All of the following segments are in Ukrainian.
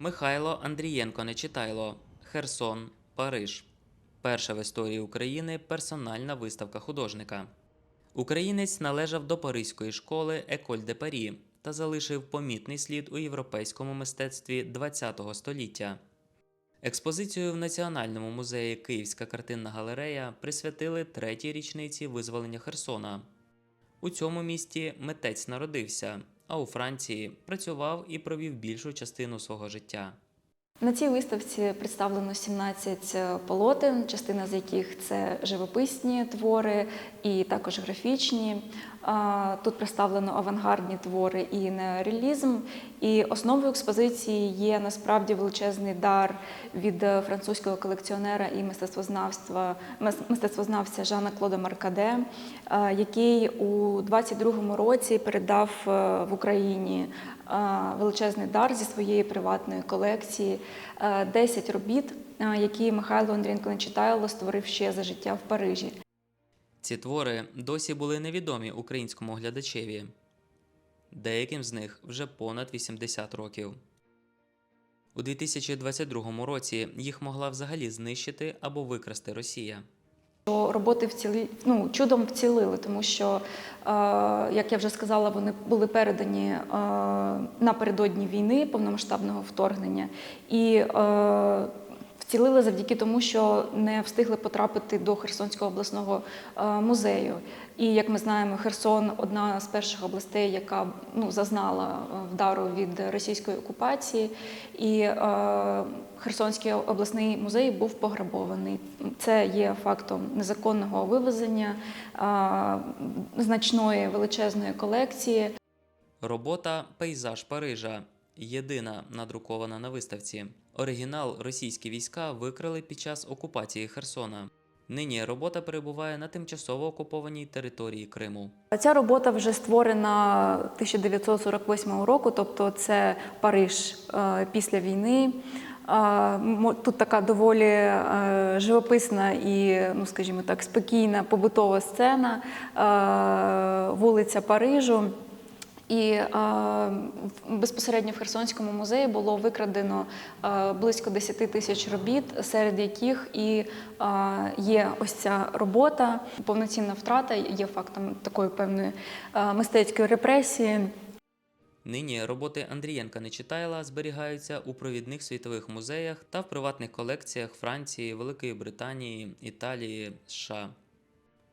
Михайло Андрієнко Нечитайло. Херсон, Париж. Перша в історії України персональна виставка художника. Українець належав до Паризької школи Еколь де Парі та залишив помітний слід у європейському мистецтві ХХ століття. Експозицію в Національному музеї Київська картинна галерея присвятили третій річниці визволення Херсона. У цьому місті митець народився, а у Франції працював і провів більшу частину свого життя. На цій виставці представлено 17 полотен, частина з яких це живописні твори і також графічні. Тут представлено авангардні твори і неореалізм. І основою експозиції є насправді величезний дар від французького колекціонера і мистецтвознавства мистецтвознавця Жана Клода Маркаде, який у 22-му році передав е, в Україні е, величезний дар зі своєї приватної колекції. Е, 10 робіт, е, які Михайло Андрієнко Нечитайло створив ще за життя в Парижі. Ці твори досі були невідомі українському глядачеві. Деяким з них вже понад 80 років. У 2022 році їх могла взагалі знищити або викрасти Росія. Роботи вцілі, ну, чудом вцілили, тому що, е, як я вже сказала, вони були передані е, напередодні війни, повномасштабного вторгнення, і е, вцілили завдяки тому, що не встигли потрапити до Херсонського обласного е, музею. І як ми знаємо, Херсон одна з перших областей, яка ну, зазнала е, вдару від російської окупації. І е, Херсонський обласний музей був пограбований. Це є фактом незаконного вивезення е, значної величезної колекції. Робота Пейзаж Парижа єдина надрукована на виставці. Оригінал російські війська викрали під час окупації Херсона. Нині робота перебуває на тимчасово окупованій території Криму. Ця робота вже створена 1948 року, тобто це Париж е, після війни. Е, Тут така доволі е, живописна і, ну скажімо так, спокійна побутова сцена, вулиця Парижу. І е, безпосередньо в Херсонському музеї було викрадено е, близько 10 тисяч робіт, серед яких і е, є ось ця робота. Повноцінна втрата є фактом такої певної е, мистецької репресії. Нині роботи Андрієнка Нечитайла зберігаються у провідних світових музеях та в приватних колекціях Франції, Великої Британії, Італії, США.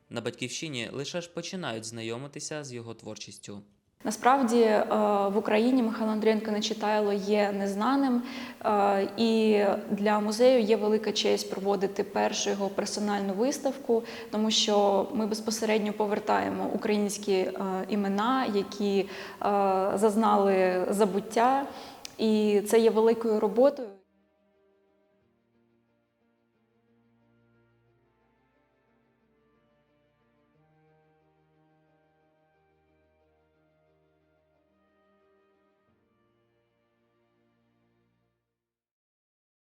На батьківщині лише ж починають знайомитися з його творчістю. Насправді е, в Україні Михайло Андрієнко Нечитайло є незнаним, е, і для музею є велика честь проводити першу його персональну виставку, тому що ми безпосередньо повертаємо українські е, імена, які зазнали забуття, і це є великою роботою.